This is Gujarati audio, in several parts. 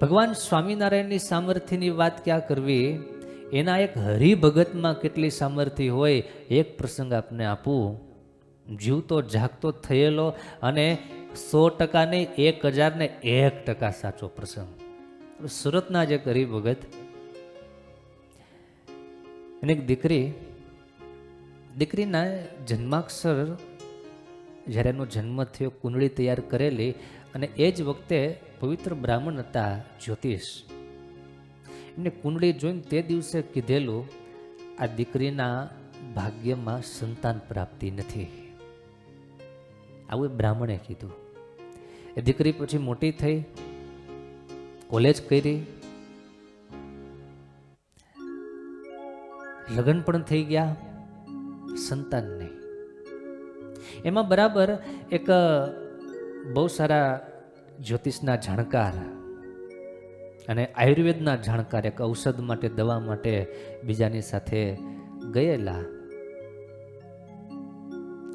ભગવાન સ્વામિનારાયણની સામર્થ્યની વાત ક્યાં કરવી? એના એક હરિભગતમાં કેટલી સામર્થ્ય હોય, એક પ્રસંગ આપને આપું. જીવતો જાગતો થયેલો અને સો ટકા નહીં એક હજાર ને એક ટકા સાચો પ્રસંગ. સુરતના જ એક હરિભગત એની એક દીકરી. દીકરીના જન્માક્ષર જ્યારે એનો જન્મ થયો, કુંડળી તૈયાર કરેલી અને એ જ વખતે પવિત્ર બ્રાહ્મણ હતા જ્યોતિષ. એમને કુંડળી જોઈને તે દિવસે કીધેલું, આ દીકરીના ભાગ્યમાં સંતાન પ્રાપ્તિ નથી. આવું એ બ્રાહ્મણે કીધું. એ દીકરી પછી મોટી થઈ, કોલેજ કરી, લગ્ન પણ થઈ ગયા, સંતાન નહીં. એમાં બરાબર એક બહુ સારા જ્યોતિષના જાણકાર અને આયુર્વેદના જાણકાર એક ઔષધ માટે, દવા માટે બીજાની સાથે ગયેલા.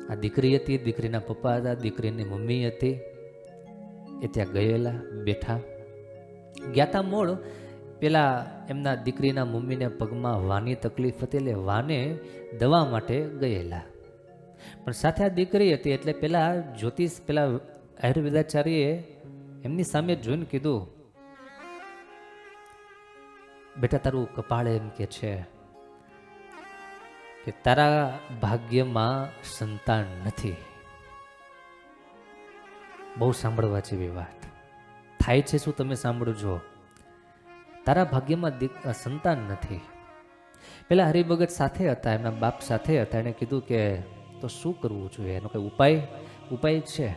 આ દીકરી હતી, દીકરીના પપ્પા હતા, દીકરીની મમ્મી હતી. એ ત્યાં ગયેલા, બેઠા. જ્ઞાતા મૂળ, પેલા એમના દીકરીના મમ્મીને પગમાં વાની તકલીફ હતી એટલે વાને દવા માટે ગયેલા. પણ સાથે આ દીકરી હતી એટલે પેલા જ્યોતિષ, પેલા આયુર્વેદાચાર્યએ એમની સામે જોઈને કીધું, બેટા, તારું કપાળ એમ કે છે કે તારા ભાગ્યમાં સંતાન નથી. બહુ સાંભળવા જેવી વાત. થાય છે શું તમે સાંભળજો. તારા ભાગ્યમાં સંતાન નથી. પેલા હરિભગત સાથે હતા, એમના બાપ સાથે હતા, એણે કીધું કે તો શું કરવું જોઈએ? એનો કંઈ ઉપાય? ઉપાય છે.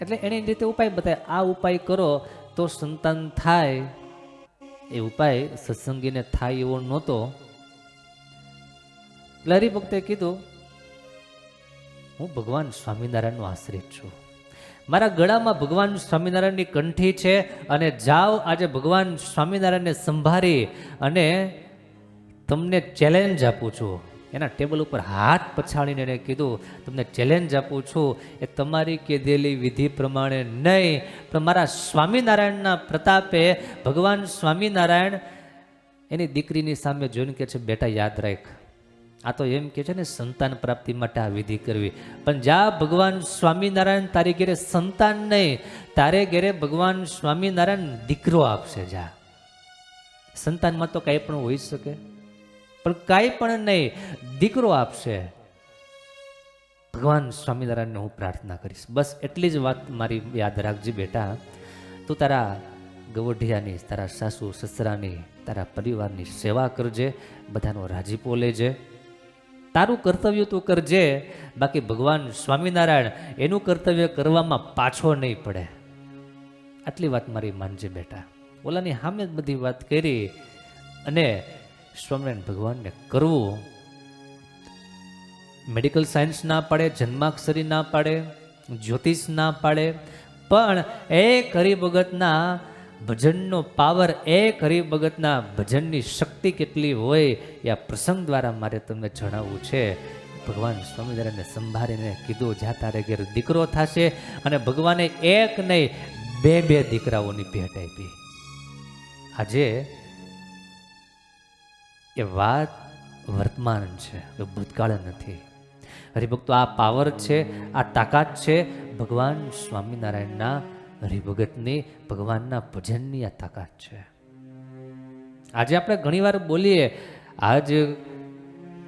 એટલે એની રીતે ઉપાય બતાવે આ ઉપાય કરો તો સંતાન થાય. એ ઉપાય સત્સંગીને થાય એવો નહોતો. એટલે હરિભક્તે કીધું, હું ભગવાન સ્વામિનારાયણનો આશ્રિત છું. મારા ગળામાં ભગવાન સ્વામિનારાયણની કંઠી છે અને જાઓ આજે ભગવાન સ્વામિનારાયણને સંભાળી અને તમને ચેલેન્જ આપું છું. એના ટેબલ ઉપર હાથ પછાડીને એણે કીધું, તમને ચેલેન્જ આપું છું એ તમારી કીધેલી વિધિ પ્રમાણે નહીં, પણ મારા સ્વામિનારાયણના પ્રતાપે ભગવાન સ્વામિનારાયણ એની દીકરીની સામે જોઈને કે છે, બેટા, યાદ રાખ, આ તો એમ કે છે ને, સંતાન પ્રાપ્તિ માટે આ વિધિ કરવી. પણ જા ભગવાન સ્વામિનારાયણ તારી ઘેરે સંતાન નહીં, તારે ઘેરે ભગવાન સ્વામિનારાયણ દીકરો આપશે, જા. સંતાનમાં તો કાંઈ પણ હોઈ શકે. પણ કાંઈ પણ નહીં, દીકરો આપશે. ભગવાન સ્વામિનારાયણને હું પ્રાર્થના કરીશ. બસ એટલી જ વાત મારી યાદ રાખજે બેટા. તું તારા ગવઢિયાની, તારા સાસુ, સસરાની, તારા પરિવારની સેવા કરજે, બધાનો રાજીપો લેજે. તારું કર્તવ્ય તું કરજે, બાકી ભગવાન સ્વામિનારાયણ એનું કર્તવ્ય કરવામાં પાછો નહીં પડે. આટલી વાત મારી માનજે બેટા. ઓલાની સામે બધી વાત કરી અને સ્વામિનારાયણ ભગવાનને કરવું મેડિકલ સાયન્સ ના પાડે, જન્માક્ષરી ના પાડે, જ્યોતિષ ના પાડે, પણ એક હરિભગતના ભજનનો પાવર એક હરિભગતના ભજનની શક્તિ કેટલી હોય એ આ પ્રસંગ દ્વારા મારે તમને જણાવવું છે. ભગવાન સ્વામિનારાયણને સંભાળીને કીધું જ્યાં તારે ઘેર દીકરો થશે. અને ભગવાને એક નહીં, બે બે દીકરાઓની ભેટ આપી. આજે એ વાત વર્તમાન છે, એ ભૂતકાળ નથી. હરિભક્તો, આ પાવર છે, આ તાકાત છે, ભગવાન સ્વામિનારાયણના હરિભગતની, ભગવાનના ભજનની આ તાકાત છે. આજે આપણે ઘણીવાર બોલીએ, આજ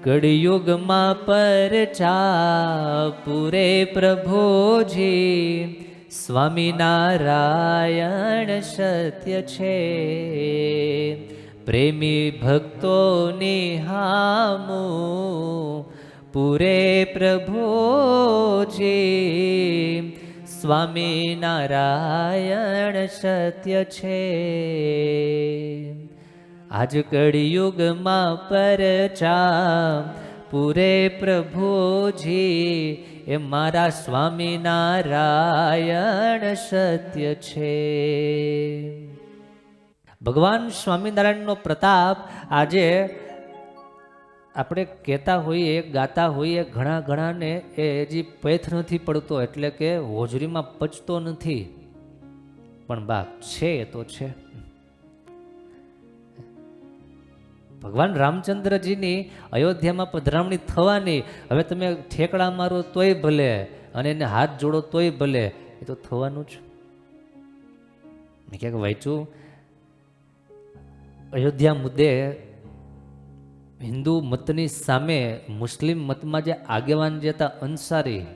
કળિયુગમાં પરચા પૂરે પ્રભુજી, સ્વામિનારાયણ સત્ય છે. પ્રેમી ભક્તોની હામો. પૂરે પ્રભુજી સ્વામિનારાયણ સત્ય છે. આજ કળિયુગમાં પરચા પૂરે પ્રભુજી એ મારા સ્વામિનારાયણ સત્ય છે. ભગવાન સ્વામિનારાયણનો પ્રતાપ આજે આપણે કહેતા હોઈએ, ગાતા હોઈએ, ઘણા ઘણાને એ હજી પેથ નથી પડતો, એટલે કે હોજરીમાં પચતો નથી. પણ બાપ છે એ તો છે. ભગવાન રામચંદ્રજીની અયોધ્યામાં પધરામણી થવાની, હવે તમે ઠેકડા મારો તોય ભલે, અને એને હાથ જોડો તોય ભલે, એ તો થવાનું જ. મેં ક્યાંક વાંચ્યું અયોધ્યા મુદ્દે હિન્દુ મતની સામે મુસ્લિમ મતમાં જે આગેવાન જે હતા અંસારી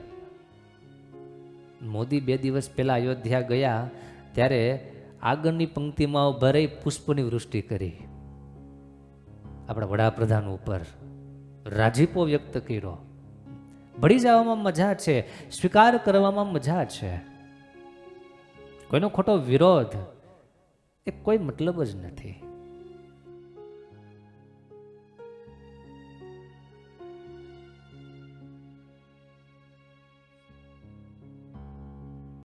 મોદી બે દિવસ પહેલાં અયોધ્યા ગયા, ત્યારે આગળની પંક્તિમાં ઊભા રહી, પુષ્પની વૃષ્ટિ કરી. આપણા વડાપ્રધાન ઉપર રાજીપો વ્યક્ત કર્યો. ભળી જવામાં મજા છે, સ્વીકાર કરવામાં મજા છે. કોઈનો ખોટો વિરોધ એ કોઈ મતલબ જ નથી.